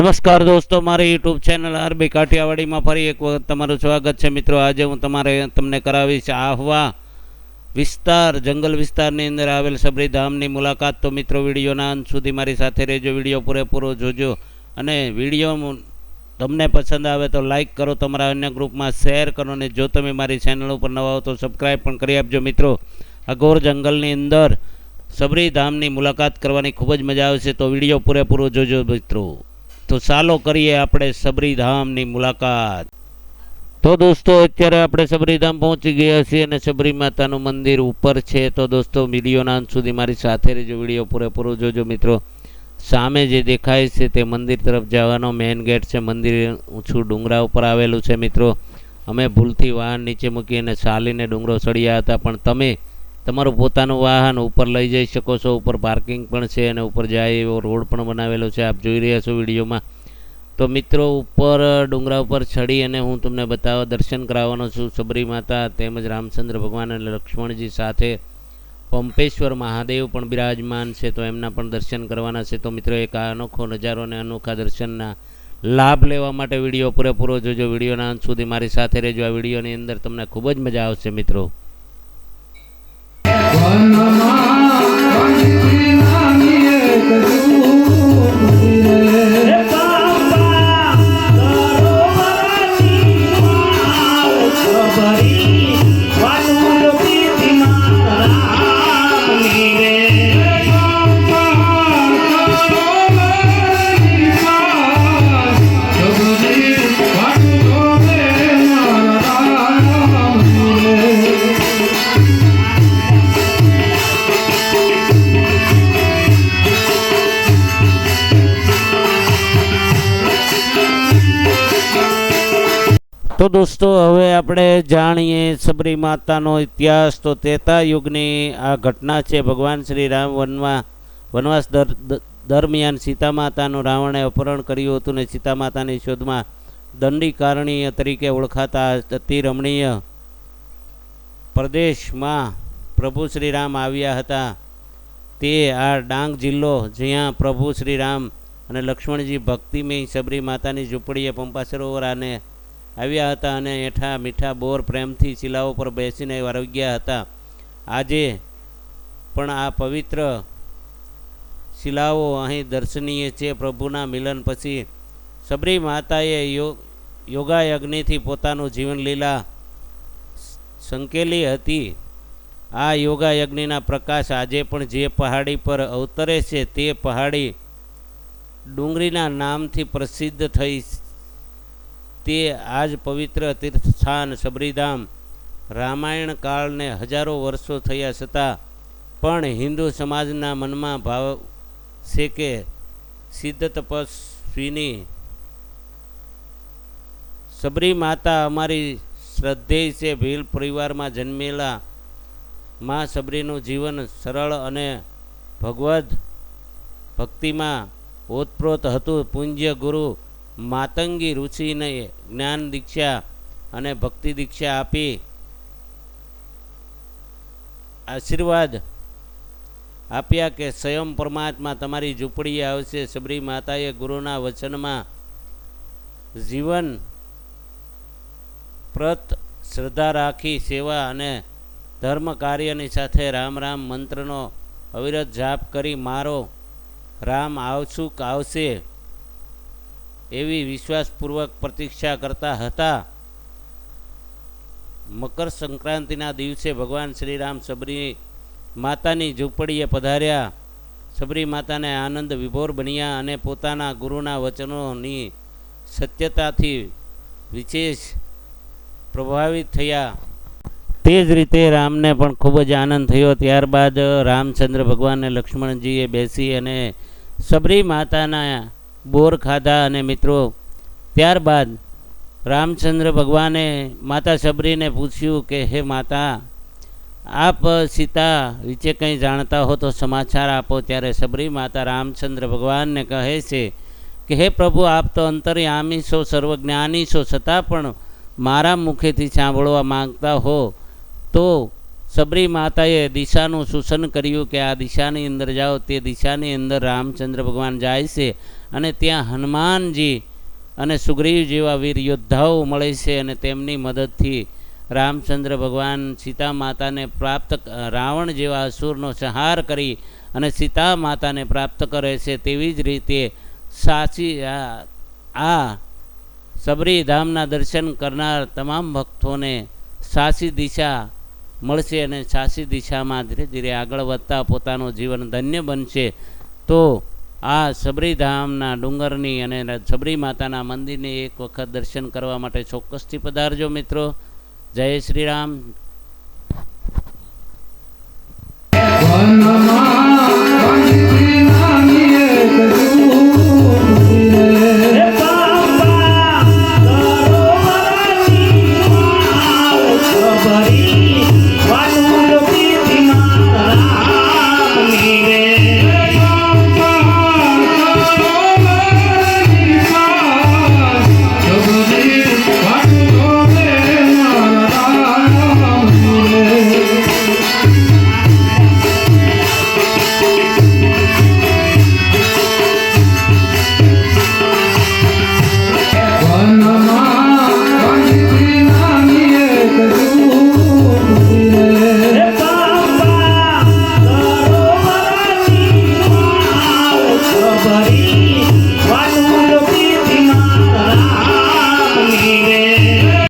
નમસ્કાર દોસ્તો, મારી યુટ્યુબ ચેનલ આરબી કાઠિયાવાડીમાં ફરી એક વખત તમારું સ્વાગત છે. મિત્રો, આજે હું તમારે તમને કરાવીશ આહવા વિસ્તાર, જંગલ વિસ્તારની અંદર આવેલ સબરી ધામની મુલાકાત. તો મિત્રો, વિડીયોના અંત સુધી મારી સાથે રહેજો, વીડિયો પૂરેપૂરો જોજો અને વીડિયો તમને પસંદ આવે તો લાઇક કરો, તમારા અન્ય ગ્રુપમાં શેર કરો અને જો તમે મારી ચેનલ ઉપર નવા હો તો સબસ્ક્રાઈબ પણ કરી આપજો. મિત્રો અઘોર જંગલની અંદર સબરી ધામની મુલાકાત કરવાની ખૂબ જ મજા આવશે. તો વીડિયો પૂરેપૂરો જોજો મિત્રો. તો ચાલો કરીએ આપણે સબરીધામની મુલાકાત. તો દોસ્તો, અત્યારે આપણે સબરીધામ પહોંચી ગયા છીએ અને સબરી માતાનું મંદિર ઉપર છે. તો દોસ્તો વિડીયોના અંત સુધી મારી સાથે રહેજો, વીડિયો પૂરેપૂરો જોજો મિત્રો. સામે જે દેખાય છે તે મંદિર તરફ જવાનો મેઇન ગેટ છે. મંદિર ઊંચું ડુંગરા ઉપર આવેલું છે મિત્રો. અમે ભૂલથી વાહન નીચે મૂકીને ચાલીને ડુંગરો ચડ્યા હતા, પણ તમે તમારું પોતાનું વાહન ઉપર લઈ જઈ શકો છો, ઉપર પાર્કિંગ પણ છે અને ઉપર જાય એવો રોડ પણ બનાવેલો છે, આપ જોઈ રહ્યા છો વિડીયોમાં. તો મિત્રો, ઉપર ડુંગરા ઉપર ચડી અને હું તમને બતાવવા દર્શન કરાવવાનો છું. સબરી માતા તેમજ રામચંદ્ર ભગવાન અને લક્ષ્મણજી સાથે પંપેશ્વર મહાદેવ પણ બિરાજમાન છે, તો એમના પણ દર્શન કરવાના છે. તો મિત્રો, એક આ અનોખો નજારો અને અનોખા દર્શનના લાભ લેવા માટે વીડિયો પૂરેપૂરો જોજો. વિડીયોના અંત સુધી મારી સાથે રહેજો. આ વિડીયોની અંદર તમને ખૂબ જ મજા આવશે મિત્રો. મનમાં બાંધી નાની તો દોસ્તો, હવે આપણે જાણીએ સબરી માતાનો ઇતિહાસ. તો ત્રેતા યુગની આ ઘટના છે, ભગવાન શ્રી રામ વનમાં વનવાસ દર- દરમિયાન સીતા માતાનું રાવણે અપહરણ કર્યું હતું ને સીતા માતાની શોધમાં દંડીકારણીય તરીકે ઓળખાતા અતિ રમણીય પ્રદેશમાં પ્રભુ શ્રી રામ આવ્યા હતા. તે આ ડાંગ જિલ્લો જ્યાં પ્રભુ શ્રી રામ અને લક્ષ્મણજી ભક્તિમય સબરી માતાની ઝૂંપડીએ પંપા સરોવર અને આવ્યા હતા અને એઠા મીઠા બોર પ્રેમથી શિલાઓ પર બેસીને વરગ્યા હતા. આજે પણ આ પવિત્ર શિલાઓ અહીં દર્શનીય છે. પ્રભુના મિલન પછી સબરી માતાએ યોગાયજ્ઞથી પોતાનું જીવન લીલા સંકેલી હતી. આ યોગાયજ્ઞના પ્રકાશ આજે પણ જે પહાડી પર અવતરે છે તે પહાડી ડુંગરીના નામથી પ્રસિદ્ધ થઈ તે આજ પવિત્ર તીર્થસ્થાન સબરીધામ રામાયણ કાળને હજારો વર્ષો થયા છતાં પણ હિન્દુ સમાજના મનમાં ભાવ છે કે સિદ્ધ તપસ્વીની સબરી માતા અમારી શ્રદ્ધેય છે. ભીલ પરિવારમાં જન્મેલા મા સબરીનું જીવન સરળ અને ભગવદ ભક્તિમાં ઓતપ્રોત હતું. પૂજ્ય ગુરુ માતંગી ઋષિને જ્ઞાન દીક્ષા અને ભક્તિ દીક્ષા આપી આશીર્વાદ આપ્યા કે સ્વયં પરમાત્મા તમારી ઝૂંપડીએ આવશે. સબરી માતાએ ગુરુના વચનમાં જીવન પ્રત શ્રદ્ધા રાખી સેવા અને ધર્મ કાર્યની સાથે રામ રામ મંત્રનો અવિરત જાપ કરી, મારો રામ આવશુક આવશે? એવી વિશ્વાસપૂર્વક પ્રતીક્ષા કરતા હતા. મકર સંક્રાંતિના દિવસે ભગવાન શ્રીરામ સબરી માતાની ઝૂંપડીએ પધાર્યા. સબરી માતાને આનંદ વિભોર બન્યા અને પોતાના ગુરુના વચનોની સત્યતાથી વિશેષ પ્રભાવિત થયા. તે જ રીતે રામને પણ ખૂબ જ આનંદ થયો. ત્યારબાદ રામચંદ્ર ભગવાન અને લક્ષ્મણજીએ બેસી અને સબરી માતાના બોર ખાધા અને મિત્રો, ત્યારબાદ રામચંદ્ર ભગવાને માતા સબરીને પૂછ્યું કે, હે માતા, આપ સીતા વિશે કંઈ જાણતા હો તો સમાચાર આપો. ત્યારે સબરી માતા રામચંદ્ર ભગવાનને કહે છે કે, હે પ્રભુ, આપ તો અંતર્યામી છો, સર્વજ્ઞાની છો, છતાં પણ મારા મુખેથી સાંભળવા માંગતા હો. તો સબરી માતાએ દિશાનું સૂચન કર્યું કે, આ દિશાની અંદર જાઓ. તે દિશાની અંદર રામચંદ્ર ભગવાન જાય છે અને ત્યાં હનુમાનજી અને સુગ્રીવ જેવા વીર યોદ્ધાઓ મળે છે અને તેમની મદદથી રામચંદ્ર ભગવાન સીતા માતાને પ્રાપ્ત રાવણ જેવા અસુરનો સંહાર કરી અને સીતા માતાને પ્રાપ્ત કરે છે તેવી જ રીતે સાચી, આ સબરી ધામના દર્શન કરનાર તમામ ભક્તોને સાચી દિશા મળશે અને સાચી દિશામાં ધીરે ધીરે આગળ વધતા પોતાનું જીવન ધન્ય બનશે. તો આ સબરીધામના ડુંગરની અને સબરી માતાના મંદિરને એક વખત દર્શન કરવા માટે ચોક્કસથી પધારજો મિત્રો. જય શ્રી રામ.